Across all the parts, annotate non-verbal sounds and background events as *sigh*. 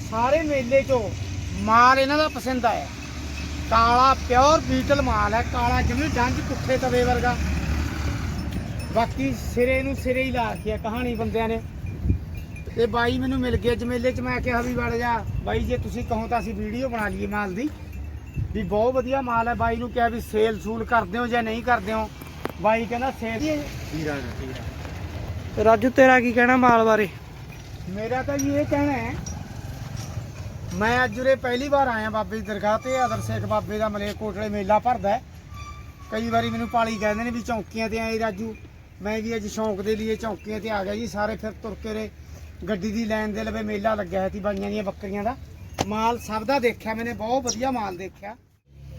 ਸਾਰੇ ਮੇਲੇ 'ਚੋਂ ਮਾਲ ਇਹਨਾਂ ਦਾ ਪਸੰਦ ਆਇਆ। ਕਾਲਾ ਪਿਓਰ ਬੀਟਲ ਮਾਲ ਹੈ ਕਾਲਾ ਜਿਵੇਂ ਡੰਜ ਪੁੱਠੇ ਤਵੇ ਵਰਗਾ। ਬਾਕੀ ਸਿਰੇ ਨੂੰ ਸਿਰੇ ਹੀ ਲਾ ਰੱਖਿਆ ਕਹਾਣੀ ਬੰਦਿਆਂ ਨੇ। ਤੇ ਬਾਈ ਮੈਨੂੰ ਮਿਲ ਗਿਆ ਜਮੇਲੇ 'ਚ ਮੈਂ ਕਿਹਾ ਵੀ ਵੜ ਜਾ। ਬਾਈ ਜੇ ਤੁਸੀਂ ਕਹੋ ਤਾਂ ਅਸੀਂ ਵੀਡੀਓ ਬਣਾ ਲਈਏ ਮਾਲ ਦੀ। ਵੀ ਬਹੁਤ ਵਧੀਆ ਮਾਲ ਹੈ। ਬਾਈ ਨੂੰ ਕਿਹਾ ਵੀ ਸੇਲ ਸੂਲ ਕਰਦੇ ਹੋ ਜਾਂ ਨਹੀਂ ਕਰਦੇ ਹੋ। ਬਾਈ ਕਹਿੰਦਾ ਸੇਲ ਤੇ ਰਾਜੂ ਤੇਰਾ ਕੀ ਕਹਿਣਾ ਮਾਲ ਬਾਰੇ? ਮੇਰਾ ਤਾਂ ਜੀ ਇਹ ਕਹਿਣਾ ਹੈ ਮੈਂ ਅੱਜ ਉਰੇ ਪਹਿਲੀ ਵਾਰ ਆਇਆ ਬਾਬੇ ਦੀ ਦਰਗਾਹ ਤੇ ਅਦਰ ਸੇਖ ਬਾਬੇ ਦਾ ਮਲੇ ਕੋਟਲੇ ਮੇਲਾ ਭਰਦਾ ਹੈ। ਕਈ ਵਾਰੀ ਮੈਨੂੰ ਪਾਲੀ ਕਹਿੰਦੇ ਨੇ ਵੀ ਚੌਂਕੀਆਂ ਤੇ ਆਏ ਰਾਜੂ। ਮੈਂ ਵੀ ਅੱਜ ਸ਼ੌਂਕ ਦੇ ਲਈ ਚੌਂਕੀਆਂ ਤੇ ਆ ਗਿਆ ਜੀ। ਸਾਰੇ ਫਿਰ ਤੁਰ ਕੇ ਰੇ ਗੱਡੀ ਦੀ ਲਾਈਨ ਦੇ ਲਵੇ ਮੇਲਾ ਲੱਗਿਆ ਸੀ ਬਾਈਆਂ ਦੀਆਂ ਬੱਕਰੀਆਂ ਦਾ। ਮਾਲ ਸਭ ਦਾ ਦੇਖਿਆ ਮੈਨੇ ਬਹੁਤ ਵਧੀਆ ਮਾਲ ਦੇਖਿਆ।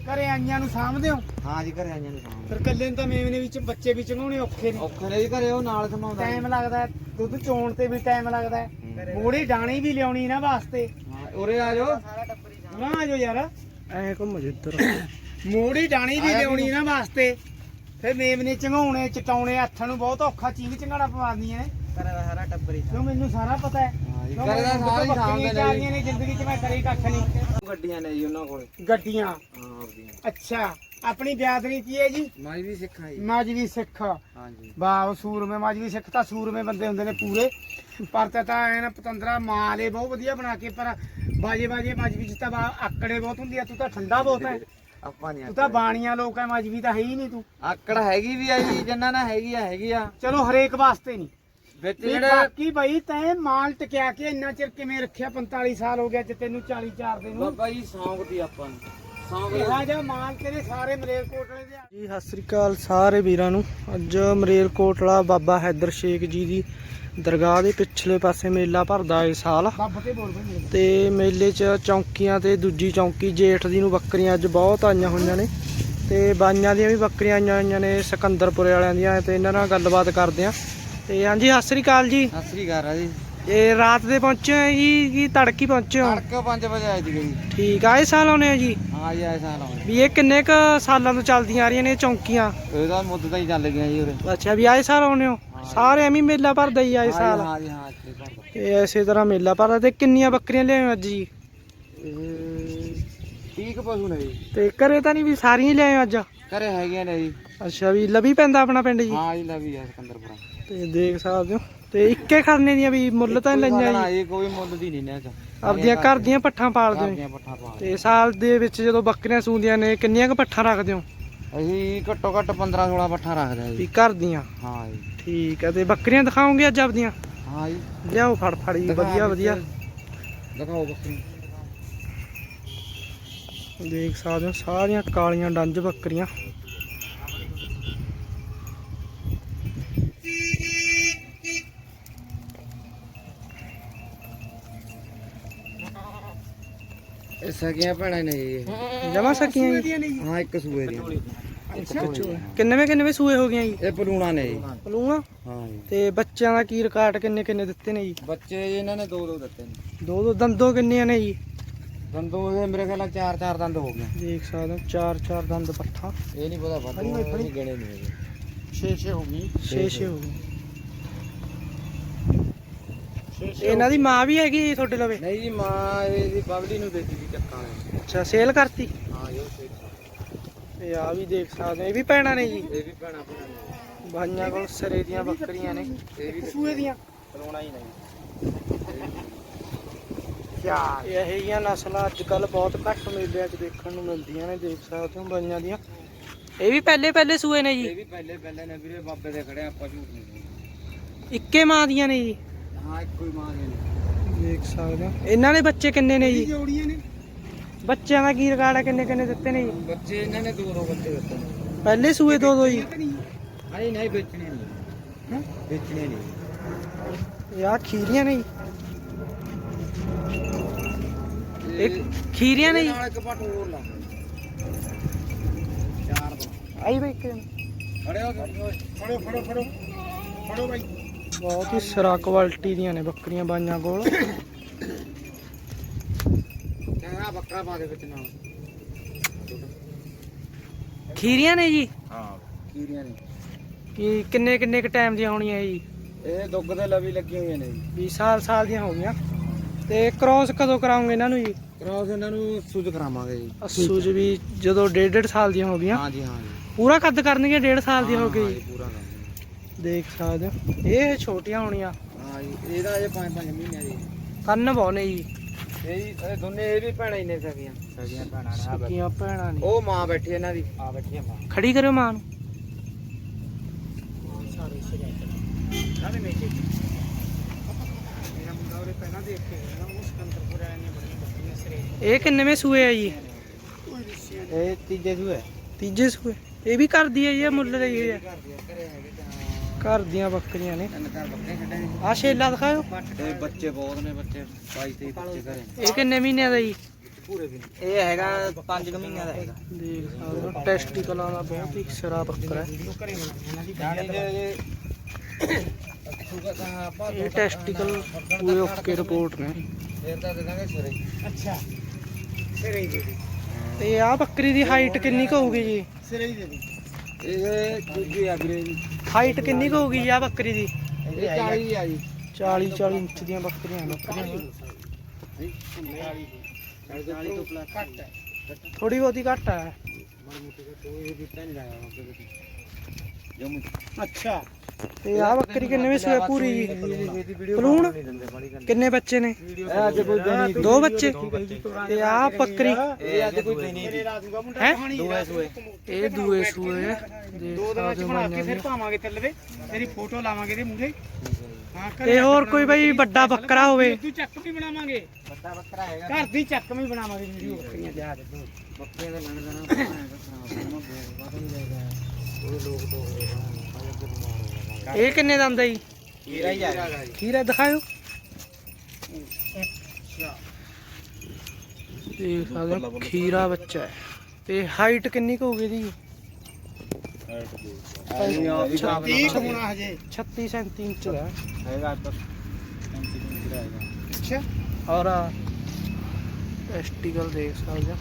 ਘਰੇ ਆਈਆਂ ਨੂੰ ਸਾਂਭਦੇ ਹੋ? ਹਾਂ ਜੀ ਘਰੇ ਆਈਆਂ ਨੇ ਫਿਰ ਕੱਲੇ ਨੂੰ ਤਾਂ ਮੇਵਨੇ ਵਿੱਚ ਬੱਚੇ ਵੀ ਚੰਗਾਉਣੇ ਔਖੇ ਨੇ। ਔਖੇ ਨੇ ਜੀ ਘਰੇ ਉਹ ਨਾਲ ਸਮਾਉਂਦਾ। ਟਾਈਮ ਲੱਗਦਾ ਹੈ, ਦੁੱਧ ਚੋਣ ਤੇ ਵੀ ਟਾਈਮ ਲੱਗਦਾ ਹੈ। ਮੋੜੀ ਡਾਣੀ ਵੀ ਲਿਆਉਣੀ ਨਾ ਵਾਸਤੇ। ਉਰੇ ਆ ਜਾਓ। ਨਾ ਆ ਜਾਓ ਯਾਰ। ਐ ਘੁੰਮ ਜਿੱਧਰ ਮੋੜੀ ਡਾਣੀ ਵੀ ਲਿਆਉਣੀ ਨਾ ਵਾਸਤੇ। ਫਿਰ ਮੇਮਨੇ ਚੰਗਾਉਣੇ ਚਟਾਉਣੇ ਹੱਥਾਂ ਨੂੰ ਬਹੁਤ ਔਖਾ ਚੀਂਗ ਚੰਗਾੜਾ ਪਵਾਉਂਦੀਆਂ ਨੇ। ਘਰੇ ਦਾ ਸਾਰਾ ਟੱਬਰ ਹੀ ਕਿਉਂ ਮੈਨੂੰ ਸਾਰਾ ਪਤਾ ਹੈ? ਹਾਂ ਦਾ ਮੈਨੂੰ ਸਾਰੇ ਹੀ ਸਾਹਮਣੇ ਚਾਰੀਆਂ ਨੇ ਜ਼ਿੰਦਗੀ 'ਚ ਮੈਂ ਕਰੀ ਕੱਖ ਨਹੀਂ। ਗੱਡੀਆਂ ਨੇ ਜੀ ਉਹਨਾਂ ਕੋਲੇ। ਗੱਡੀਆਂ। ਹਾਂ ਆਪਦੀਆਂ ਅੱਛਾ ਆਪਣੀ ਬਿਆਦਰੀ ਕੀ ਹੈ ਜੀ? ਮੈਂ ਵੀ ਸਿੱਖਾਂ ਜੀ। ਮਾਜਵੀ ਸਿੱਖ। ਹਾਂ ਵਾਹ ਸੂਰਮੇ ਮਾਜਵੀ ਸਿੱਖ ਤਾਂ ਸੂਰਮੇ ਬੰਦੇ ਹੁੰਦੇ ਨੇ ਪੂਰੇ। ਪਰ ਤੇ ਤਾਂ ਐਨ ਪਤੰਦਰਾ ਮਾਲ ਏ ਬਹੁਤ ਵਧੀਆ ਬਣਾ ਕੇ ਪਰ ਬਾਜੇ ਬਾਜੇ ਮਾਜਵੀ ਚ ਤਾਂ ਬਾ- ਆਕੜੇ ਬਹੁਤ ਹੁੰਦੀ ਆ ਤੂੰ ਤਾਂ ਠੰਡਾ ਬਹੁਤ ਹੈ ਆਪਾਂ ਨਹੀਂ ਤੂੰ ਤਾਂ ਬਾਣੀਆਂ ਲੋਕ ਹੈ ਮਾਜਵੀ ਤਾਂ ਹੈ ਹੀ ਨਹੀਂ ਤੂੰ। ਆਕੜ ਹੈਗੀ ਵੀ ਆ ਜੀ ਜੰਨਾ ਨਾ ਹੈਗੀ ਆ ਹੈਗੀ ਆ। ਚਲੋ ਹਰੇਕ ਵਾਸਤੇ ਨਹੀਂ। ਵਿੱਚ ਵੀ ਜਿਹੜੇ ਬਾਕੀ ਬਈ ਤੈਂ ਮਾਲ ਟਕਿਆ ਕੇ ਇੰਨਾ ਚਿਰ ਕਿਵੇਂ ਰੱਖਿਆ 45 ਸਾਲ ਹੋ ਗਿਆ ਜੇ ਤੈਨੂੰ 40 ਚਾਰ ਦੇ ਨੂੰ ਬਾਬਾ ਜੀ ਸੌਂਕ ਦੀ ਆਪਾਂ ਨੂੰ। ਇਹੋ ਜਿਹਾ ਮਾਲ ਤੇਰੇ ਸਾਰੇ ਮਲੇਰ ਕੋਟਲੇ ਦੇ ਆ। ਜੀ ਸਤਿ ਸ੍ਰੀ ਅਕਾਲ ਸਾਰੇ ਵੀਰਾਂ ਨੂੰ। ਅੱਜ ਮਰੇਲ ਕੋਟਲਾ ਬਾਬਾ ਹੈਦਰ ਸ਼ੇਖ ਜੀ ਦੀ ਦਰਗਾਹ ਦੇ ਪਿਛਲੇ ਪਾਸੇ ਮੇਲਾ ਭਰਦਾ ਏ ਸਾਲ। ਤੇ ਮੇਲੇ 'ਚ ਚੌਂਕੀਆਂ ਤੇ ਦੂਜੀ ਚੌਂਕੀ ਜੇਠ ਦੀ ਨੂੰ ਬੱਕਰੀਆਂ ਅੱਜ ਬਹੁਤ ਆਈਆਂ ਹੋਈਆਂ ਨੇ। ਤੇ ਬਾਈਆਂ ਦੀਆਂ ਵੀ ਬੱਕਰੀਆਂ ਆਈਆਂ ਹੋਈਆਂ ਨੇ ਸਿਕੰਦਰਪੁਰੇ ਵਾਲਿਆਂ ਦੀਆਂ। ਤੇ ਇਹਨਾਂ ਨਾਲ ਗੱਲਬਾਤ ਕਰਦੇ ਆ। ਤੇ ਹਾਂਜੀ ਸਤਿ ਸ੍ਰੀ ਅਕਾਲ ਜੀ। ਸਤਿ ਸ੍ਰੀ ਅਕਾਲ ਜੀ ਇਹ ਰਾਤ ਦੇ ਪਹੁੰਚੇ ਹੋ ਜੀ ਕੀ ਤੜਕੀ ਪਹੁੰਚੇ ਹੋ? ਤੜਕੇ 5 ਵਜੇ ਆਈ ਸੀ ਜੀ। ਠੀਕ ਆ ਇਹ ਸਾਲ ਆਉਨੇ ਆ ਜੀ? ਹਾਂ ਜੀ ਐਸਾ ਲਾਉਂਦੇ ਵੀ ਇਹ ਕਿੰਨੇ ਕ ਸਾਲਾਂ ਤੋਂ ਚੱਲਦੀਆਂ ਆ ਰਹੀਆਂ ਨੇ ਇਹ ਚੌਂਕੀਆਂ? ਇਹਦਾ ਮੁੱਦ ਹੀ ਚੱਲ ਗਿਆ ਜੀ ਉਰੇ। ਅੱਛਾ ਵੀ ਆਏ ਸਾਲ ਆਉਨੇ ਹੋ? ਸਾਰੇ ਐਵੇਂ ਮੇਲਾ ਭਰਦਾ ਹੀ ਆਏ ਸਾਲ। ਹਾਂ ਜੀ ਹਾਂ ਇੱਥੇ ਭਰਦਾ। ਤੇ ਐਸੇ ਤਰ੍ਹਾਂ ਮੇਲਾ ਭਰਦਾ ਤੇ ਕਿੰਨੀਆਂ ਬੱਕਰੀਆਂ ਲਿਆਏ ਅੱਜ ਜੀ? ਠੀਕ ਪਸ਼ੂ ਨੇ ਜੀ। ਤੇ ਘਰੇ ਤਾਂ ਨਹੀਂ ਵੀ ਸਾਰੀਆਂ ਹੀ ਲਿਆਏ ਅੱਜ? ਘਰੇ ਹੈਗੀਆਂ ਨੇ ਜੀ। ਅੱਛਾ ਵੀ ਲਵੀ ਪੈਂਦਾ ਆਪਣਾ ਪਿੰਡ ਜੀ? ਹਾਂ ਜੀ ਲਵੀ ਆ ਸਿਕੰਦਰਪੁਰਾ। ਤੇ ਦੇਖ ਸਕਦੇ ਹੋ। ਤੇ ਇੱਕੇ ਖਰਨੇ ਦੀਆਂ ਵੀ ਮੁੱਲ ਤਾਂ ਨਹੀਂ ਲਈਆਂ ਜੀ ਇਹ ਕੋਈ ਮੁੱਲ ਦੀ ਨਹੀਂ ਨੇ ਚ ਆਪਦੀਆਂ ਘਰ ਦੀਆਂ ਪੱਠਾਂ ਪਾਲਦੇ ਹੋ ਤੇ ਸਾਲ ਦੇ ਵਿੱਚ ਜਦੋਂ ਬੱਕਰੀਆਂ ਸੂੰਦੀਆਂ ਨੇ ਕਿੰਨੀਆਂ ਕ ਪੱਠਾਂ ਰੱਖਦੇ ਹੋ? ਅਸੀਂ ਘੱਟੋ ਘੱਟ 15 16 ਪੱਠਾ ਰੱਖਦੇ ਆ ਵੀ ਜੀ ਘਰ ਦੀਆਂ? ਹਾਂ ਜੀ। ਠੀਕ ਹੈ ਤੇ ਬੱਕਰੀਆਂ ਦਿਖਾਓਗੇ ਅੱਜ ਆਪਦੀਆਂ? ਹਾਂ ਜੀ। ਲਿਆਓ ਫੜ ਫੜ ਜੀ ਵਧੀਆ ਵਧੀਆ। ਦਿਖਾਓ ਬੱਕਰੀ। ਦੇਖ ਸਕਦੇ ਹੋ ਸਾਰੀਆਂ ਕਾਲੀਆਂ ਡੰਜ ਬੱਕਰੀਆਂ। ਇਹ ਸਕੀਆਂ ਭੈਣਾਂ ਨੇ ਜੀ। ਜਮਾ ਸਕੀਆਂ ਜੀ? ਹਾਂ ਇੱਕ ਸੂਏ ਦੀਆਂ। ਕਿੰਨੇਵੇਂ ਕਿੰਨੇਵੇਂ ਸੂਏ ਹੋ ਗਈਆਂ ਜੀ? ਇਹ ਪਲੂਣਾ ਨੇ ਜੀ। ਪਲੂਆਂ ਹਾਂ ਜੀ। ਤੇ ਬੱਚਿਆਂ ਦਾ ਕੀ ਰਿਕਾਰਡ ਕਿੰਨੇ ਕਿੰਨੇ ਦਿੱਤੇ ਨੇ ਜੀ? ਬੱਚੇ ਜੀ ਇਹਨਾਂ ਨੇ ਦੋ ਦੋ ਦਿੱਤੇ ਨੇ। ਦੋ ਦੋ ਦੰਦੋਂ ਕਿੰਨੀਆਂ ਨੇ ਜੀ? ਦੰਦੋਂ ਦੇ ਮੇਰੇ ਖਿਆਲ ਨਾਲ ਚਾਰ ਚਾਰ ਦੰਦ ਹੋ ਗਏ। ਦੇਖ ਸਕਦੇ ਹੋ ਚਾਰ ਚਾਰ ਦੰਦ ਪੱਠਾ। ਇਹ ਨਹੀਂ ਪਤਾ ਵੱਧ ਨਹੀਂ ਗਿਣੇ ਨਹੀਂ ਹੈਗੇ 6 6 ਹੋ ਗਈ ਛੇ ਛੇ ਹੋ ਗਏ। ਇਹਨਾਂ ਦੀ ਮਾਂ ਵੀ ਹੈਗੀ ਤੁਹਾਡੇ ਲਵੇ? ਨਹੀਂ ਜੀ ਮਾਂ ਇਹਦੀ ਬਬਲੀ ਨੂੰ ਦੇਤੀ ਸੀ ਚੱਕਾਂ ਨੇ। ਅੱਛਾ ਸੇਲ ਕਰਤੀ? ਹਾਂ ਜੀ ਉਹ ਸੇਠ। ਤੇ ਆ ਵੀ ਦੇਖ ਸਕਦੇ ਇਹ ਵੀ ਪੈਣਾ ਨੇ ਜੀ? ਇਹ ਵੀ ਭੈਣਾਂ ਭੈਣਾਂ ਨੇ। ਬਾਈਆਂ ਕੋਲ ਸਰੇ ਦੀਆਂ ਬੱਕਰੀਆਂ ਨੇ। ਇਹ ਵੀ ਸੂਏ ਦੀਆਂ। ਪਲੂਣਾ ਹੀ ਨਹੀਂ। ਕਿਆ? ਇਹ ਜਿਹੀਆਂ ਨਸਲਾਂ ਅੱਜ ਕੱਲ ਬਹੁਤ ਘੱਟ ਮੇਲਿਆਂ 'ਚ ਦੇਖਣ ਨੂੰ ਮਿਲਦੀਆਂ ਨੇ ਦੇਖ ਸਕਦੇ ਹੋ ਬਾਈਆਂ ਦੀਆਂ। ਇਹ ਵੀ ਪਹਿਲੇ ਪਹਿਲੇ ਸੂਏ ਨੇ ਇਹ ਜੀ ਵੀ ਪਹਿਲੇ ਪਹਿਲੇ ਨੇ ਵੀਰੇ ਬਾਬੇ ਦੇ ਖੜੇ ਆਪਾਂ ਝੂਠ ਨਹੀਂ। ਇੱਕੇ ਮਾਂ ਦੀਆਂ ਨੇ ਜੀ? ਹਾਂ ਇੱਕੋ ਹੀ ਮਾਂ ਦੇ ਨੇ। ਦੇਖ ਸਕਦੇ। ਹੋ ਇਹਨਾਂ ਦੇ ਬੱਚੇ ਕਿੰਨੇ ਨੇ ਜੀ? ਜੋੜੀਆਂ ਨੇ? ਬੱਚਿਆਂ ਦਾ ਕੀ ਰਿਕਾਰਡ ਹੈ ਕਿੰਨੇ ਕਿੰਨੇ ਦਿੱਤੇ ਨੇ ਜੀ? ਬੱਚੇ ਇਹਨਾਂ ਨੇ ਦੋ ਦੋ ਬੱਚੇ ਦਿੱਤੇ ਨੇ। ਪਹਿਲੇ ਸੂਏ ਦੋ ਦੋ ਜੀ। ਨਹੀਂ ਨਹੀਂ ਵੇਚਣੇ ਨਹੀਂ। ਹੈਂ? ਵੇਚਣੇ ਨਹੀਂ। ਇਹ ਆਹ ਖੀਰੀਆਂ ਨੇ ਜੀ। ਇੱਕ ਖੀਰੀਆਂ ਨੇ ਜੀ। ਨਾਲ ਇੱਕ ਪੱਟ ਹੋਰ ਲਾ ਚਾਰ ਦੋ ਆਈ ਬਈ ਇੱਕ। ਫੜੋ ਫੜੋ ਫੜੋ। ਫੜੋ ਬਾਈ। ਬਹੁਤ ਹੀ ਸਿਰਾ ਕੁਆਲਿਟੀ ਦੀਆਂ ਨੇ ਬੱਕਰੀਆਂ ਬਾਈਆਂ ਕੋਲ। ਚੰਗਾ ਬੱਕਰਾ ਪਾ ਦੇ ਵਿੱਚ ਨਾਲ। ਖੀਰੀਆਂ ਨੇ ਜੀ? ਹਾਂ। ਕੀਰੀਆਂ ਨੇ। ਕੀ ਕਿੰਨੇ ਕਿੰਨੇ ਕ ਟਾਈਮ ਦੀਆਂ ਹੋਣੀਆਂ ਜੀ? ਇਹ ਦੁੱਗ ਦੇ ਲਵੀ ਲੱਗੀਆਂ ਹੋਈਆਂ ਨੇ ਜੀ। 20 ਸਾਲ ਸਾਲ ਦੀਆਂ ਹੋ ਗਈਆਂ। ਤੇ ਕ੍ਰਾਸ ਕਦੋਂ ਕਰਾਉਂਗੇ ਇਹਨਾਂ ਨੂੰ ਜੀ? ਕ੍ਰਾਸ ਇਹਨਾਂ ਨੂੰ ਸੁਝ ਕਰਾਵਾਂਗੇ ਜੀ। ਸੂਜ ਵੀ ਜਦੋਂ ਡੇਢ ਡੇਢ ਸਾਲ ਦੀਆਂ ਹੋ ਗਈਆਂ। ਹਾਂ ਜੀ ਹਾਂ ਜੀ। ਪੂਰਾ ਕੱਦ ਕਰਨਗੀਆਂ ਡੇਢ ਸਾਲ ਦੀਆਂ ਹੋ ਗਈ ਜੀ, ਪੂਰਾ ਕੰਮ ਦੇਖ ਸਕਦੇ ਹੋ। ਇਹ ਛੋਟੀਆਂ ਹੋਣੀਆਂ। ਹਾਂ ਜੀ ਇਹਦਾ ਅਜੇ 5-5 ਮਹੀਨੇ ਜੀ ਕੰਨ ਬਹੁਨੇ ਜੀ। ਇਹ ਜੀ ਇਹ ਦੋਨੇ ਇਹ ਵੀ ਭੈਣਾਂ ਹੀ ਨੇ ਸਕੀਆਂ ਸਕੀਆਂ ਭੈਣਾਂ ਨੇ ਆਹ ਬੈਠੀ- ਸਕੀਆਂ ਭੈਣਾਂ ਨੇ। ਉਹ ਮਾਂ ਬੈਠੀ ਇਹਨਾਂ ਦੀ। ਆ ਬੈਠੀ ਆ ਮਾਂ। ਖੜੀ ਕਰਿਓ ਮਾਂ ਨੂੰ। ਸਾਰੇ ਮੇਲੇ ਮੇਰਾ ਮੁੰਡਾ ਉਹਦੇ ਪਹਿਲਾਂ ਦੇਖ ਕੇ ਗਿਆ ਨਾ ਉਹ ਸਿਕੰਦਰਪੁਰ ਵਾਲਿਆਂ ਦੀਆਂ ਬੜੀਆਂ ਬੱਕਰੀਆਂ ਸਿਰੇ ਇਹ ਕਿੰਨੇਵੇਂ ਸੂਏ ਆ ਜੀ? ਇਹ ਤੀਜੇ ਸੂਏ। ਤੀਜੇ ਸੂਏ। ਇਹ ਵੀ ਕਰਦੀ ਹੈ ਜੀ ਇਹ ਮੁੱਲ ਲਈ ਹੋਈ ਹੈ ਘਰ ਦੇ ਘਰੇ ਹੈਗੇ ਤਾਂ। ਘਰ ਦੀਆਂ ਬੱਕਰੀਆਂ ਨੇ। ਤਿੰਨ ਘਰ ਬੱਕਰੇ ਛੱਡੇ ਨੇ। ਆ ਛੇਲਾ ਦਿਖਾਓ ਤੇ ਬੱਚੇ ਬਹੁਤ ਨੇ ਬੱਚੇ 22 23 ਬੱਚੇ ਘਰੇ ਇਹ ਕਿੰਨੇ ਮਹੀਨਿਆਂ ਦਾ ਜੀ? ਪੂਰੇ ਇਹ ਹੈਗਾ 5 ਮਹੀਨਿਆਂ ਦਾ ਹੈਗਾ। ਦੇਖ ਸਕਦੇ ਹੋ ਟੈਸਟੀਕਲਾਂ ਦਾ ਬਹੁਤ ਹੀ ਸਿਰਾ ਬੱਕਰਾ ਹੈ। ਇਹ ਟੈਸਟੀਕਲ ਪੂਰੇ ਓਕੇ ਰਿਪੋਰਟ ਨੇ। ਫੇਰ ਤਾਂ ਦੇ ਦਾਂਗੇ ਸਿਰੇ। ਅੱਛਾ ਸਿਰੇ ਹੀ ਦੇ ਤੇ ਆ ਬੱਕਰੀ ਦੀ ਹਾਈਟ ਕਿੰਨੀ ਕੁ ਹੋਊਗੀ ਜੀ? ਸਿਰੇ ਹੀ ਦੇ ਦੇ। ਇਹ ਦੂਜੀ ਆ ਵੀਰੇ ਜੀ। ਹਾਈਟ ਕਿੰਨੀ ਕੁ ਹੋਊਗੀ ਆ ਬੱਕਰੀ ਦੀ? ਇਹ 40 ਆ ਜੀ। 40 40 ਇੰਚ ਦੀਆਂ ਬੱਕਰੀਆਂ ਬੱਕਰੀਆਂ। 40 ਤੋਂ ਪਲੱਸ ਘੱਟ ਹੈ ਥੋੜੀ ਬਹੁਤੀ ਘੱਟ ਹੈ ਅੱਛਾ। ਤੇ ਆ ਬੱਕਰੀ ਕਿੰਨੇ ਵਿੱਚ ਸੂਏ ਪੂਰੀ? ਜੀ ਕਿੰਨੇ ਬੱਚੇ ਨੇ? ਦੋ ਬੱਚੇ। ਤੇ ਆ। ਬੱਕਰੀ? ਇਹ ਅੱਜ ਕੋਈ ਦੇਣੀ ਦੋਏ ਸੂਏ। ਇਹ ਦੂਏ ਸੂਏ ਹੈ ਦੇਖ ਦੋ ਦਿਨਾਂ ਚ ਸਕਦੇ ਹੋ ਬਣਾ ਕੇ ਬਾਈਆਂ ਫਿਰ ਦੀਆਂ। ਪਾਵਾਂਗੇ ਤੇਲਵੇ ਤੇਰੀ ਫੋਟੋ ਲਾਵਾਂਗੇ ਇਹਦੇ ਮੂਹਰੇ। ਹਾਂ ਘਰੇ ਤੇ ਹੋਰ ਕੋਈ ਬਈ। ਵੱਡਾ ਬੱਕਰਾ ਹੋਵੇ। ਤੂੰ ਚੱਕ ਵੀ ਬਣਾਵਾਂਗੇ। ਵੱਡਾ ਬੱਕਰਾ ਹੈਗਾ। ਘਰ ਦੀ ਚੱਕ ਵੀ ਬਣਾਵਾਂਗੇ ਵੀਡੀਓ। ਬੱਕਰੀਆਂ ਜਾ ਦੇ ਬੱਕਰੇ ਦਾ ਲੰਡ ਇਹ ਕਿੰਨੇ ਦਾ ਆਂਦਾ ਜੀ? ਹੀਰਾ ਹੀ ਆ ਖੀਰਾ ਦਿਖਾਓ ਦੇਖ ਸਕਦੇ ਹੋ ਖੀਰਾ ਬੱਚਾ ਹੈ। ਤੇ ਹਾਈਟ ਕਿੰਨੀ ਕੁ ਹੋਊਗੀ ਦੀ ਠੀਕ ਹੋਣਾ ਹਜੇ 36 37 ਇੰਚ ਦਾ। ਹੈਗਾ ਤਾਂ 35 ਕਿਲੋ ਹੈਗਾ। ਅੱਛਾ। ਔਰ ਟੈਸਟੀਕਲ ਦੇਖ ਸਕਦੇ ਹੋ।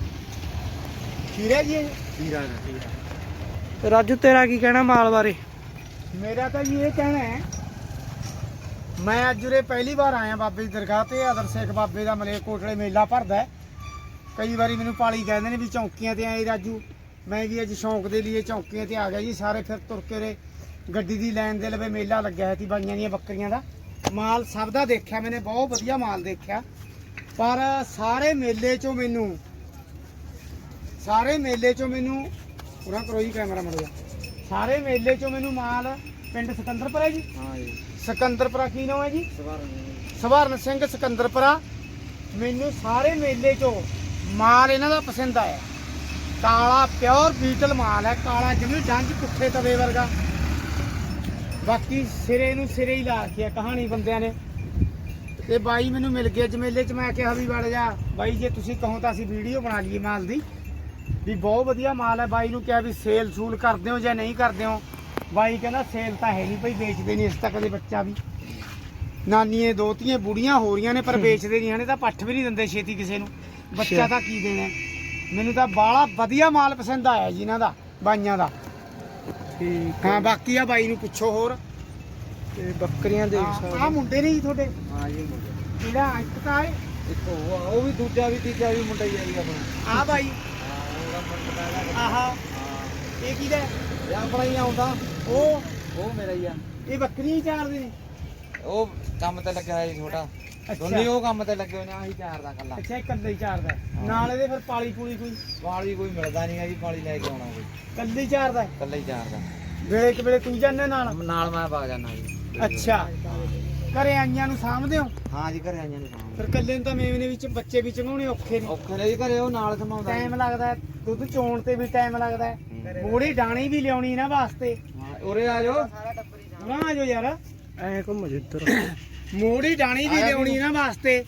ਖੀਰਾ ਜੀ? ਹੀਰਾ ਹੀਰਾ ਤੇ ਰਾਜੂ, ਤੇਰਾ ਕੀ ਕਹਿਣਾ ਮਾਲ ਬਾਰੇ? ਮੇਰਾ ਤਾਂ ਜੀ ਇਹ ਕਹਿਣਾ ਹੈ, ਮੈਂ ਅੱਜ ਉਰੇ ਪਹਿਲੀ ਵਾਰ ਆਇਆ ਬਾਬੇ ਦੀ ਦਰਗਾਹ ਤੇ, ਆਦਰ ਸੇਖ ਬਾਬੇ ਦਾ ਮਲੇਰਕੋਟਲੇ ਮੇਲਾ ਭਰਦਾ ਕਈ ਵਾਰੀ ਮੈਨੂੰ ਪਾਲੀ ਕਹਿੰਦੇ ਨੇ ਵੀ ਚੌਂਕੀਆਂ ਤੇ ਆਏ ਰਾਜੂ, ਮੈਂ ਵੀ ਅੱਜ ਸ਼ੌਂਕ ਦੇ ਲਈ ਚੌਂਕੀਆਂ ਤੇ ਆ ਗਿਆ ਜੀ, ਸਾਰੇ ਫਿਰ ਤੁਰ ਕੇ ਰੇ ਗੱਡੀ ਦੀ ਲਾਈਨ ਦੇ ਲਵੇ ਮੇਲਾ ਲੱਗਿਆ ਹੈ ਸੀ ਬਾਈਆਂ ਦੀਆਂ ਬੱਕਰੀਆਂ ਦਾ। ਮਾਲ ਸਭ ਦਾ ਦੇਖਿਆ, ਮੈਨੇ ਬਹੁਤ ਵਧੀਆ ਮਾਲ ਦੇਖਿਆ। ਪਰ ਸਾਰੇ ਮੇਲੇ ਚੋਂ ਮੈਨੂੰ, ਸਾਰੇ ਮੇਲੇ ਚੋਂ ਮੈਨੂੰ ਪੂਰਾ ਕਰੋ ਜੀ ਕੈਮਰਾ ਮੜ ਸਾਰੇ ਮੇਲੇ ਚੋਂ ਮੈਨੂੰ ਮਾਲ ਪਿੰਡ ਸਿਕੰਦਰਪੁਰਾ ਜੀ। ਹਾਂ ਜੀ। ਸਿਕੰਦਰਪੁਰਾ ਕੀ ਨਾਮ ਹੈ ਜੀ? ਸਵਾਰ ਸਵਰਨ ਸਿੰਘ ਸਿਕੰਦਰਪੁਰਾ। ਮੈਨੂੰ ਸਾਰੇ ਮੇਲੇ ਚੋਂ ਮਾਲ ਇਹਨਾਂ ਦਾ ਪਸੰਦ ਆਇਆ। ਕਾਲਾ ਪਿਓਰ ਬੀਟਲ ਮਾਲ ਹੈ ਕਾਲਾ ਜਿਵੇਂ ਡੰਜ ਪੁੱਠੇ ਤਵੇ ਵਰਗਾ। ਬਾਕੀ ਸਿਰੇ ਨੂੰ ਸਿਰੇ ਹੀ ਲਾ ਰੱਖਿਆ ਕਹਾਣੀ ਬੰਦਿਆਂ ਨੇ। ਤੇ ਬਾਈ ਮੈਨੂੰ ਮਿਲ ਗਿਆ ਜਮੇਲੇ 'ਚ ਮੈਂ ਕਿਹਾ ਵੀ ਵੜ ਜਾ ਬਾਈ ਜੇ ਤੁਸੀਂ ਕਹੋ ਤਾਂ ਅਸੀਂ ਵੀਡੀਓ ਬਣਾ ਲਈਏ ਮਾਲ ਦੀ। ਵੀ ਬਹੁਤ ਵਧੀਆ ਮਾਲ ਹੈ। ਬਾਈ ਨੂੰ ਕਿਹਾ ਵੀ ਸੇਲ ਸੂਲ ਕਰਦੇ ਹੋ ਜਾਂ ਨਹੀਂ ਕਰਦੇ ਹੋ। ਬਾਈ ਕਹਿੰਦਾ ਸੇਲ ਤਾਂ ਹੈ ਨਹੀਂ ਭਈ ਵੇਚਦੇ ਨਹੀਂ ਇਸ ਤੱਕ ਦੇ ਬੱਚਾ ਵੀ। ਨਾਨੀਆਂ ਦੋਤੀਆਂ ਬੁੜੀਆਂ ਹੋ ਰਹੀਆਂ ਨੇ ਪਰ ਵੇਚਦੇ ਨਹੀਂ ਹਣੇ ਤਾਂ ਪੱਠ ਵੀ ਨਹੀਂ ਦਿੰਦੇ ਛੇਤੀ ਕਿਸੇ ਨੂੰ। ਬੱਚਾ। ਤਾਂ ਕੀ ਦੇਣਾ? ਮੈਨੂੰ ਤਾਂ ਬਾਲਾ ਵਧੀਆ ਮਾਲ ਪਸੰਦ ਆਇਆ ਜੀ ਇਹਨਾਂ ਦਾ ਬਾਈਆਂ ਦਾ। ਠੀਕ ਹਾਂ ਬਾਕੀ ਆ ਬਾਈ ਨੂੰ ਪੁੱਛੋ ਹੋਰ। ਤੇ ਬੱਕਰੀਆਂ ਦੇਖ ਆ ਸਕਦੇ। ਮੁੰਡੇ ਨੇ ਜੀ ਤੁਹਾਡੇ। ਹਾਂ ਜੀ ਮੁੰਡਾ। ਜਿਹੜਾ ਇੱਕ ਤਾਂ ਹੈ ਇੱਕ ਉਹ ਵੀ ਦੂਜਾ ਵੀ ਤੀਜਾ ਵੀ ਮੁੰਡਾ ਹੀ ਆ ਜੀ ਆਪਣਾ। ਆ ਬਾਈ। ਆਹਾ ਹਾਂ ਇਹ ਕਿਹਦਾ? ਹੈ? ਇਹ ਆਪਣਾ ਹੀ ਆਉਂਦਾ। ਉਹ? ਉਹ ਮੇਰਾ ਹੀ ਆ। ਇਹ ਬੱਕਰੀ ਹੀ ਚਾਰਦੇ ਨੇ? ਉਹ ਕੰਮ ਤੇ ਲੱਗਿਆ ਹੋਇਆ ਜੀ ਛੋਟਾ। ਦੋਨੇ ਉਹ ਕੰਮ ਤੇ ਲੱਗੇ ਹੋਏ ਨੇ ਆਹੀ ਚਾਰ ਦਾ ਕੱਲਾ। ਅੱਛਾ ਇਹ ਇਕੱਲੇ ਹੀ ਚਾਰਦਾ। ਹੈ। ਹਾਂ। ਨਾਲ ਇਹਦੇ ਫਿਰ ਪਾਲੀ ਪੂਲੀ ਕੋਈ? ਪਾਲੀ ਕੋਈ ਮਿਲਦਾ ਨਹੀਂ ਪਾਲੀ ਲੈ ਕੇ ਆਉਣਾ ਕੋਈ। ਇਕੱਲੇ ਹੀ ਚਾਰਦਾ? ਹੈ। ਕੱਲਾ ਹੀ ਚਾਰ ਦਾ ਵੇਲੇ ਕਿ ਵੇਲੇ ਤੂੰ ਜਾਂਦੇ ਨਾਲ? ਨਾਲ ਮੈਂ ਪਾ ਜਾਣਾ ਜੀ। ਅੱਛਾ। ਘਰੇ ਆਈਆਂ ਨੂੰ ਸਾਂਭਦੇ ਹੋ? ਹਾਂ ਜੀ ਘਰੇ ਆਈਆਂ ਨੇ ਫਿਰ ਇਕੱਲੇ ਨੂੰ ਤਾਂ ਮੇਵਨੇ ਵਿੱਚ ਬੱਚੇ ਵੀ ਚੰਗਾਉਣੇ ਔਖੇ ਨੇ। ਔਖੇ ਨੇ ਜੀ ਘਰੇ ਉਹ ਨਾਲ ਸਮਾਉਂਦਾ ਟਾਈਮ ਲੱਗਦਾ ਹੈ ਦੁੱਧ ਚੋਣ ਤੇ ਵੀ ਟਾਈਮ ਲੱਗਦਾ ਹੈ। ਮੋੜੀ ਡਾਣੀ ਵੀ ਲਿਆਉਣੀ ਇਹਨਾਂ ਵਾਸਤੇ। ਹਾਂ ਉਰੇ ਆ ਜਾਓ। ਨਾ ਆ ਜਾਓ ਯਾਰ। ਐਂ ਘੁੰਮ ਜਾ ਇੱਧਰ। ਮੋੜੀ ਡਾਣੀ ਵੀ ਲਿਆਉਣੀ ਇਹਨਾਂ ਵਾਸਤੇ।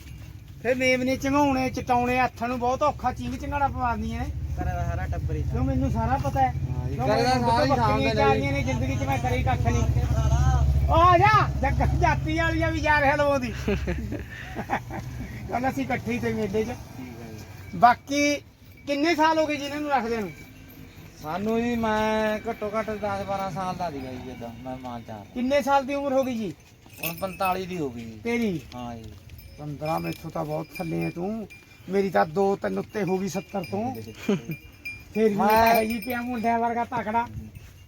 ਫਿਰ ਮੇਵਨੇ ਚੰਗਾਉਣੇ ਚਟਾਉਣੇ ਹੱਥਾਂ ਨੂੰ ਬਹੁਤ ਔਖਾ ਚੀਂਗ ਚੰਗਾੜਾ ਪਵਾਉਂਦੀਆਂ ਨੇ। ਘਰੇ ਦਾ ਸਾਰਾ ਟੱਬਰ ਹੀ ਕਿਉਂ ਮੈਨੂੰ ਸਾਰਾ ਪਤਾ ਹੈ? ਹਾਂ ਜੀ ਕਿਉਂ ਘਰੇ ਦਾ ਮੈਨੂੰ ਸਾਰਾ ਹੀ ਬੱਕਰੀਆਂ ਚਾਰੀਆਂ ਨੇ ਜ਼ਿੰਦਗੀ 'ਚ ਮੈਂ ਕਰੀ ਕੱਖ ਨਹੀਂ। ਆ ਜਾ ਜੱਗ ਜਾਤੀ ਵਾਲੀਆਂ ਵੀ ਜਾ ਰਿਹਾ ਲਵੋਂ ਦੀ ਕੱਲ ਅਸੀਂ ਇਕੱਠੇ ਤੇ ਮੇਲੇ 'ਚ। ਬਾਕੀ ਕਿੰਨੇ ਸਾਲ ਹੋ ਗਏ ਜੀ ਇਹਨਾਂ ਨੂੰ ਰੱਖਦੇ ਨੂੰ? ਸਾਨੂੰ ਜੀ ਮੈਂ ਘੱਟੋ ਘੱਟ 10 12 ਸਾਲ ਦਾ ਸੀਗਾ ਜੀ ਜਦੋਂ ਮੈਂ ਮਾਂ ਚਾਰ। ਕਿੰਨੇ ਸਾਲ ਦੀ ਉਮਰ ਹੋ ਗਈ ਜੀ? ਹੁਣ 45 ਦੀ ਹੋ ਗਈ। ਜੀ ਤੇਰੀ? ਹਾਂ ਜੀ। 15 ਮੈਥੋਂ ਤਾਂ ਬਹੁਤ ਥੱਲੇ ਹੈ ਤੂੰ। ਮੇਰੀ ਤਾਂ 2 3 ਉੱਤੇ ਹੋ ਗਈ 70 ਤੋਂ। *laughs* ਫੇਰ ਵੀ ਮੈਂ- ਜੀ ਪਿਆ ਮੁੰਡਿਆਂ ਵਰਗਾ ਤਕੜਾ।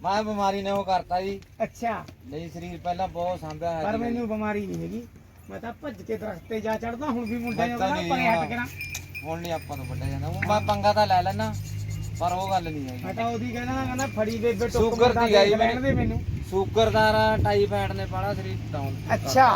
ਮੈਂ ਬਿਮਾਰੀ ਨੇ ਉਹ ਕਰਤਾ ਜੀ। ਅੱਛਾ। ਲਈ ਸਰੀਰ ਪਹਿਲਾਂ ਬਹੁਤ ਸਾਂਭਿਆ ਹੋਇਆ ਪਰ। ਮੈਨੂੰ ਬਿਮਾਰੀ ਨਹੀਂ ਹੈਗੀ। ਮੈਂ ਤਾਂ ਭੱਜ ਕੇ ਦਰਖਤ ਤੇ ਜਾ ਚੜਦਾ ਹੁਣ ਵੀ ਮੁੰਡਿਆਂ ਮੈਂ ਨੂੰ ਕਹਿੰਦਾ ਨਹੀਂ ਪਰੇ ਹਟ ਹਾਂ। ਕੇ ਨਾ। ਹੁਣ ਨਹੀਂ ਆਪਾਂ ਤੋਂ ਵੱਡਾ ਜਾਂਦਾ। ਮੈਂ ਪੰਗਾ ਤਾਂ ਲੈ ਲੈਣਾ ਪਰ ਉਹ ਗੱਲ ਨਹੀਂ ਮੈਂ ਹੈਗੀ ਤਾਂ ਉਹਦੀ ਕਹਿਣਾ ਨਾ ਕਹਿੰਦਾ ਫੜੀ ਬੇਬੇ ਟੁੱਕ ਸ਼ੂਗਰ ਮੁੰਡਾ ਦੀ ਆਈ ਦੇਖ ਲੈਣ ਦੇ ਮੈਨੂੰ। ਟਾਈਫਾਈਡ ਨੇ ਬਾਲਾ ਸਰੀਰ ਡਾਊਨ ਅੱਛਾ।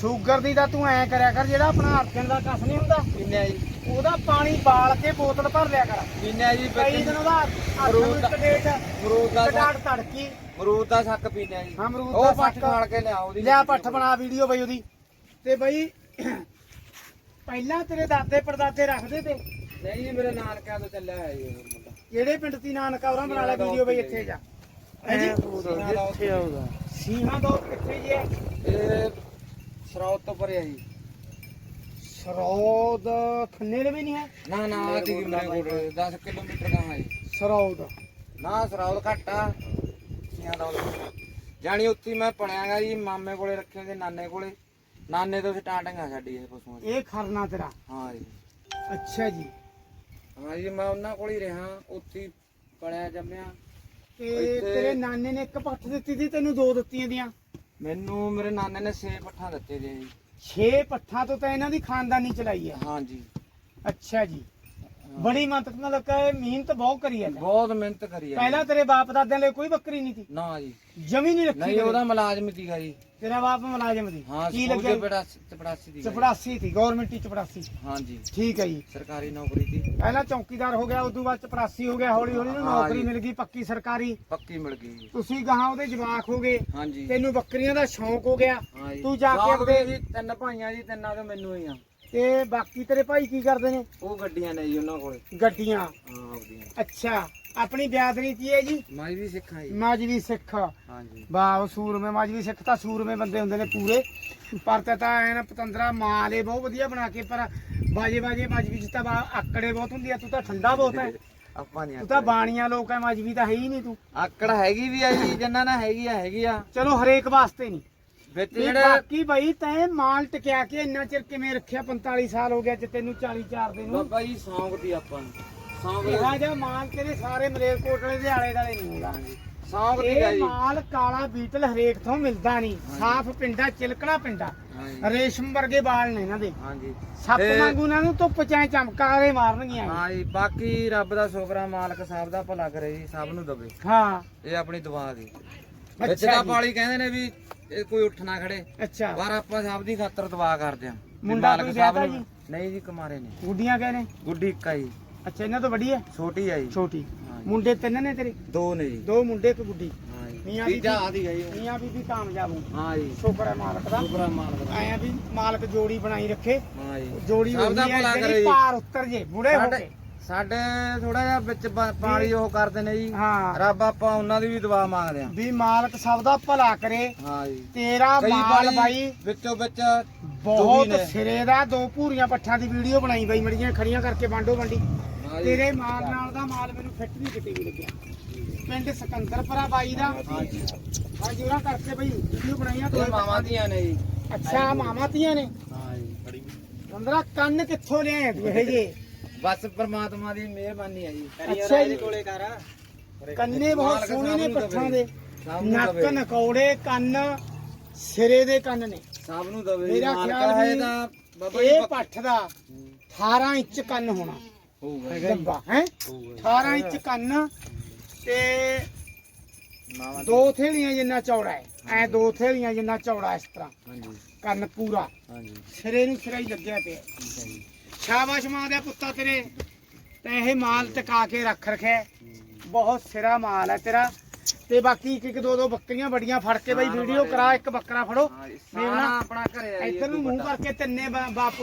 ਸ਼ੂਗਰ ਦੀ ਤਾਂ ਤੂੰ ਐ ਕਰਿਆ ਕਰ ਜਿਹੜਾ ਆਪਣਾ ਅਰਕਨ ਦਾ ਕਸ ਨਹੀਂ ਹੁੰਦਾ। ਕਿੰਨੇ ਜੀ? ਉਹਦਾ ਪਾਣੀ ਬਾਲ ਕੇ ਬੋਤਲ ਭਰ ਲਿਆ ਕਰ। ਕਿੰਨੇ ਜੀ ਕਈ ਦਿਨ ਉਹਦਾ ਅੱਠ ਅਮਰੂਦ ਮਿੰਟ ਡੇਟ ਅਮਰੂਦ ਦਾ ਸੱਕ- ਤੜਕੀ। ਅਮਰੂਦ ਦਾ ਸੱਕ ਪੀਨੇ ਆ ਜੀ। ਹਾਂ, ਅਮਰੂਦ ਦਾ ਪੱਠ ਸੱਕ। ਖਾਲ ਕੇ ਲਿਆਓ ਉਹਦੀ ਲਿਆ ਪੱਠ ਬਣਾ ਵੀਡੀਓ ਬਈ ਉਹਦੀ। ਤੇ ਬਈ ਪਹਿਲਾਂ ਤੇਰੇ ਦਾਦੇ ਪੜਦਾਦੇ ਰੱਖਦੇ ਤੇ। ਨਹੀਂ ਜੀ ਮੇਰੇ ਨਾਨਕਿਆਂ ਤੋਂ ਚੱਲਿਆ ਹੈ ਜੀ ਉਹ ਮੁੰਡਾ। ਕਿਹੜੇ ਪਿੰਡ ਦੀ ਨਾਨਕਾ ਉਹਨਾਂ ਬਣਾ ਲਿਆ ਵੀਡੀਓ ਬਈ ਇੱਥੇ ਜਾ। ਹੈਂ ਜੀ? ਕਿੱਥੇ ਆਉਦਾ ਸੀਹਾਂ ਦੋ ਕਿੱਥੇ ਜੀ ਇਹ ਸਰੋਤ ਤੋਂ ਪਰੇ ਆ ਜੀ। ਸਰੌਦ ਖੰਨੇ ਦੇ ਵੀ ਨਹੀਂ ਹੈ? ਨਾ ਨਾ ਦੀ ਮੇਰੇ ਕੋਲ 10 ਕਿਲੋਮੀਟਰ ਦਾ ਹੈ। ਸਰੌਦ ਨਾ ਸਰੌਤ ਘੱਟ ਸੀਆਂ ਦਾ ਜਾਣੀ ਹੀ ਮੈਂ ਪੜਿਆਗਾ ਜੀ ਮਾਮੇ ਕੋਲੇ ਰੱਖੇ ਨਾਨੇ ਕੋਲੇ। ਨਾਨੇ ਤੋਂ ਸਟਾਰਟਿੰਗ ਆ ਸਾਡੀ ਇਹ ਪਸ਼ੂਆਂ ਦੀ। ਇਹ ਖਰਨਾ ਤੇਰਾ? ਹਾਂ ਜੀ। ਅੱਛਾ ਜੀ। ਹਾਂ ਜੀ ਮੈਂ ਉਹਨਾਂ ਕੋਲ ਹੀ ਰਿਹਾ ਉੱਥੇ ਹੀ ਪੜਿਆ ਜੰਮਿਆ। ਤੇ ਇੱਥੇ- ਤੇਰੇ ਨਾਨੇ ਨੇ ਇੱਕ ਪੱਠ ਦਿੱਤੀ ਸੀ ਤੈਨੂੰ ਦੋ ਦਿੱਤੀਆਂ ਦੀਆਂ? ਮੈਨੂੰ ਮੇਰੇ ਨਾਨੇ ਨੇ 6 ਪੱਠਾਂ ਦਿੱਤੇ ਦੇ ਜੀ। 6 ਪੱਠਾਂ ਤੋਂ ਤਾਂ ਇਹਨਾਂ ਦੀ ਖਾਨਦਾਨੀ ਚਲਾਈ ਹੈ। ਹਾਂ ਜੀ ਅੱਛਾ ਜੀ। ਬੜੀ ਮਿਹਨਤ ਨਾਲ ਕਿ ਮਿਹਨਤ ਬਹੁਤ ਕਰੀ ਹੈ। ਤੈਂ। ਬਹੁਤ ਮਿਹਨਤ ਕਰੀ ਆ ਪਹਿਲਾਂ ਤੇਰੇ ਬਾਪ ਦਾਦਿਆਂ ਲਈ ਕੋਈ ਬੱਕਰੀ ਨਹੀਂ ਸੀ। ਨਾ ਜੀ। ਜਮੀ ਨਹੀਂ ਰੱਖੀ ਨਹੀਂ। ਉਹਦਾ ਮੁਲਾਜ਼ਮ ਸੀਗਾ ਜੀ। ਤੇਰਾ ਬਾਪ ਮੁਲਾਜ਼ਮ ਸੀ। ਹਾਂ ਕੀ ਦੇ ਲੱਗਿਆ? ਪੜਾਸੀ ਚਪੜਾਸੀ ਦੀ ਚਪੜਾਸੀ ਸੀ ਗਵਰਨਮੈਂਟ ਚਪੜਾਸੀ। ਹਾਂ ਜੀ। ਠੀਕ ਹੈ ਜੀ। ਸਰਕਾਰੀ ਨੌਕਰੀ ਦੀ ਪਹਿਲਾਂ ਚੌਕੀਦਾਰ ਹੋ ਗਿਆ ਉਦੋਂ ਬਾਅਦ ਚਪੜਾਸੀ ਹੋ ਗਿਆ ਹੌਲੀ ਹੌਲੀ ਨੂੰ ਹਾਂ ਨੌਕਰੀ। ਮਿਲ ਗਈ ਪੱਕੀ ਸਰਕਾਰੀ। ਪੱਕੀ ਮਿਲ ਗਈ ਤੁਸੀਂ ਗਾਹਾਂ ਉਹਦੇ ਜਵਾਕ ਹੋ ਗਏ। ਹਾਂ ਤੈਨੂੰ ਬੱਕਰੀਆਂ ਦਾ ਸ਼ੌਂਕ ਹੋ ਗਿਆ। ਹਾਂ ਤੂੰ ਜਾ ਕੇ ਤਿੰਨ ਭਾਈਆਂ ਜੀ ਤਿੰਨਾਂ ਤੋਂ ਮੈਨੂੰ ਹੀ ਆ। ਤੇ ਬਾਕੀ ਤੇਰੇ ਭਾਈ ਕੀ ਕਰਦੇ ਨੇ? ਉਹ ਗੱਡੀਆਂ ਨੇ ਜੀ ਉਹਨਾਂ ਕੋਲੇ। ਗੱਡੀਆਂ। ਹਾਂ ਆਪਦੀਆਂ ਅੱਛਾ ਆਪਣੀ ਬਿਆਦਰੀ ਕੀ ਹੈ ਜੀ? ਮੈਂ ਵੀ ਸਿੱਖਾਂ ਜੀ। ਮਾਜਵੀ ਸਿੱਖ। ਹਾਂ ਜੀ ਵਾਹ ਉਹ ਸੂਰਮੇ ਮਾਜਵੀ ਸਿੱਖ ਤਾਂ ਸੂਰਮੇ ਬੰਦੇ ਹੁੰਦੇ ਨੇ ਪੂਰੇ। ਪਰ ਤੇ ਤਾਂ ਐਨ ਪਤੰਦਰਾ ਮਾਲ ਬਹੁਤ ਵਧੀਆ ਬਣਾ ਕੇ ਪਰ ਬਾਜੇ ਬਾਜੇ ਮਾਜਵੀ ਚ ਤਾਂ ਬਾ- ਆਕੜੇ ਬਹੁਤ ਹੁੰਦੀ ਆ ਤੂੰ ਤਾਂ ਠੰਡਾ ਬਹੁਤ ਹੈ। ਆਪਾਂ ਨਹੀਂ ਤੂੰ ਤਾਂ ਬਾਣੀਆਂ ਲੋਕ ਹੈ ਮਾਜਵੀ ਤਾਂ ਹੈ ਹੀ ਨਹੀਂ ਤੂੰ। ਆਕੜ ਹੈਗੀ ਵੀ ਆ ਜੀ ਜਿੰਨਾ ਨਾਲ ਹੈਗੀ ਆ ਹੈਗੀ ਆ। ਚਲੋ ਹਰੇਕ ਵਾਸਤੇ ਨਹੀਂ। ਵਿੱਚ ਤੇ ਜਿਹੜੇ ਬਾਕੀ ਬਈ ਤੈਂ ਮਾਲ ਟਕਿਆ ਕੇ ਇੰਨਾ ਚਿਰ ਕਿਵੇਂ ਰੱਖਿਆ? 45 ਸਾਲ ਹੋ ਗਿਆ ਜੇ ਤੈਨੂੰ 40 ਚਾਰ ਦੇ ਨੂੰ। ਬਾਬਾ ਜੀ ਸੌਂਗ ਦੀ ਆਪਾਂ ਨੂੰ। ਸੌਂਗ ਇਹੋ ਜਿਹਾ ਮਾਲ ਤੇਰੇ ਸਾਰੇ ਮਲੇਰਕੋਟਲੇ ਦੇ ਆਲੇ ਦਾਲੇ ਨਹੀਂ। ਹੁੰਦਾ ਸੌਂਗ ਦੀ ਆ ਇਹ ਜੀ ਮਾਲ ਕਾਲਾ ਬੀਟਲ ਹਰੇਕ ਤੋਂ ਮਿਲਦਾ ਨਹੀਂ। ਸਾਫ਼ ਪਿੰਡਾ ਚਿਲਕਣਾ ਪਿੰਡਾ। ਰੇਸ਼ਮ ਵਰਗੇ ਵਾਲ ਨੇ ਇਹਨਾਂ ਦੇ। ਹਾਂ ਜੀ ਸੱਪ ਤੇ- ਵਾਂਗੂ ਇਹਨਾਂ ਨੂੰ ਧੁੱਪ ਚਾਂ ਚਮਕਾਰੇ ਮਾਰਨਗੀਆਂ। ਹਾਂ ਜੀ ਬਾਕੀ ਰੱਬ ਦਾ ਸ਼ੁਕਰ ਆ ਮਾਲਕ ਸਾਹਿਬ ਦਾ ਭਲਾ ਕਰੇ ਜੀ ਸਭ ਨੂੰ ਦਵੇ। ਹਾਂ। ਇਹ ਆਪਣੀ ਦੁਆ ਦੀ। ਵਿੱਚ ਅੱਛਾ ਤਾਂ ਜੀ। ਪਾਲੀ ਕਹਿੰਦੇ ਨੇ ਵੀ ਇਹ ਕੋਈ ਉੱਠ ਨਾ ਖੜੇ। ਅੱਛਾ। ਪਰ ਆਪਾਂ ਸਭ ਦੀ ਖਾਤਰ ਦੁਆ ਕਰਦੇ ਆ ਮੁੰਡਾ ਕੋਈ ਵਿਆਹਤਾ ਨੂੰ- ਨਹੀਂ ਜੀ ਕੁਮਾਰੇ ਨੇ। ਗੁੱਡੀਆਂ ਕਹੇ ਨੇ? ਗੁੱਡੀ ਇੱਕਾ ਜੀ। ਅੱਛਾ ਇਹਨਾਂ ਤੋਂ ਵੱਡੀ ਹੈ? ਛੋਟੀ ਆ ਜੀ। ਛੋਟੀ। ਹਾਂ ਜੀ। ਮੁੰਡੇ ਤਿੰਨ ਨੇ ਤੇਰੇ? ਦੋ ਨੇ ਜੀ। ਦੋ ਮੁੰਡੇ ਇੱਕ ਗੁੱਡੀ। ਹਾਂ ਜੀ। ਮੀਆਂ ਬੀਬੀ- ਆਦੀ ਗਈ ਮੀਆਂ ਬੀਬੀ ਕਾਮਯਾਬ ਹੋ ਹਾਂ ਜੀ। ਸ਼ੁਕਰ ਹੈ ਮਾਲਕ ਦਾ। ਸ਼ੁਕਰ ਆ ਮਾਲਕ ਦਾ। ਆਇਆ ਵੀ ਮਾਲਕ ਜੋੜੀ ਬਣਾਈ ਰੱਖੇ। ਹਾਂ ਜੀ। ਜੋੜੀ ਹੁੰਦੀ ਹੈ ਜਿਹੜੀ ਜੀ। ਪਾਰ ਉੱਤਰ ਜੇ ਬੁੜੇ ਹੋ ਕੇ। ਸਾਡੇ ਥੋੜਾ ਜਿਹਾ ਵਿੱਚ ਬ- ਪਾਣੀ ਉਹ ਕਰਦੇ ਨੇ ਜੀ। ਹਾਂ। ਰੱਬ ਆਪਾਂ ਉਹਨਾਂ ਦੀ ਵੀ ਦੁਆ ਮੰਗਦੇ ਆ ਵੀ ਮਾਲਕ ਸਭ ਦਾ ਭਲਾ ਕਰੇ। ਹਾਂ ਜੀ। ਤੇਰਾ ਕਈ ਮਾਲ ਵਾਰੀ ਬਾਈ ਵਿੱਚੋਂ ਵਿੱਚ ਬਹੁਤ ਨੇ। ਸਿਰੇ ਦਾ ਦੋ ਭੂਰੀਆਂ ਪੱਠਾਂ ਦੀ ਵੀਡੀਓ ਬਣਾਈ ਬਾਈ ਮੜੀਆਂ ਖੜੀਆਂ ਕਰਕੇ ਹਾਂ ਜੀ। ਤੇਰੇ ਮਾਲ ਨਾਲ ਦਾ ਮਾਲ ਮੈਨੂੰ ਫਿੱਟ ਨਹੀਂ ਕਿਤੇ ਵੀ ਲੱਗਿਆ। ਪਿੰਡ ਸਿਕੰਦਰਪੁਰਾ ਬਾਈ ਦਾ। ਹਾਂ ਜੀ। ਹਾਂਜੀ ਉਹਨਾਂ ਕਰਕੇ ਬਈ ਵੀਡੀਓ ਬਣਾਈਆਂ ਇਹ ਮਾਵਾਂ ਦੀਆਂ ਨੇ ਜੀ। ਅੱਛਾ ਮਾਮਾ ਧੀਆਂ ਨੇ। ਹਾਂ ਜੀ। ਅੰਦਰਾ ਕੰਨ ਕਿੱਥੋਂ ਲਿਆਏ ਤੂੰ ਇਹ ਜੇ? ਬਸ ਪ੍ਰਮਾਤਮਾ ਦੀ ਮਿਹਰਬਾਨੀ ਹੈ ਜੀ। ਅੱਛਾ ਜੀ। ਕੋਲੇ ਕਰ। ਕੰਨੇ ਬਹੁਤ ਸੋਹਣੇ ਨੇ ਪੱਠਾਂ। ਦੇ। ਨੱਕ ਨਕੌੜੇ ਕੰਨ ਸਿਰੇ ਦੇ ਕੰਨ ਨੇ। ਸਭ ਨੂੰ ਦਵੇ ਮੇਰਾ ਖਿਆਲ ਹੈ ਤਾਂ ਬਾਬਾ ਜੀ ਇਹ ਪੱਠ ਦਾ 18 ਇੰਚ ਕੰਨ ਹੋਣਾ। ਹੋਊਗਾ ਜੀ। ਲੰਬਾ ਹੈ? ਹੋਊਗਾ 18 ਇੰਚ ਕੰਨ ਤੇ ਦੋ ਥੇਲੀਆਂ ਜਿੰਨਾ ਚੌੜਾ ਹੈ। ਐ ਦੋ ਥੇਲੀਆਂ ਜਿੰਨਾ ਚੌੜਾ ਇਸ ਤਰ੍ਹਾਂ। ਹਾਂਜੀ। ਕੰਨ ਪੂਰਾ। ਹਾਂਜੀ। ਸਿਰੇ ਨੂੰ ਸਿਰਾ ਹੀ ਲੱਗਿਆ ਪਿਆ। ਠੀਕ ਹੈ ਜੀ। ਸ਼ਾਬਾਸ਼ ਮਾਂ ਦੇ ਪੁੱਤਾ ਤੇਰੇ ਤੇ ਇਹ ਮਾਲ ਟਿਕਾ ਕੇ ਰੱਖ ਰਖਿਆ ਬਹੁਤ ਸਿਰਾ ਮਾਲ ਹੈ ਤੇਰਾ ਤੇ ਬਾਕੀ ਇੱਕ ਇੱਕ ਦੋ ਦੋ ਬੱਕਰੀਆਂ ਬੜੀਆਂ ਫੜ ਕੇ ਬਈ ਵੀਡੀਓ। ਕਰਾ ਇੱਕ ਬੱਕਰਾ ਫੜੋ ਸਾਰਾ ਆਪਣਾ ਘਰੇ ਇੱਧਰ ਨੂੰ ਮੂੰਹ। ਕਰਕੇ ਤਿੰਨੇ ਬਾਪ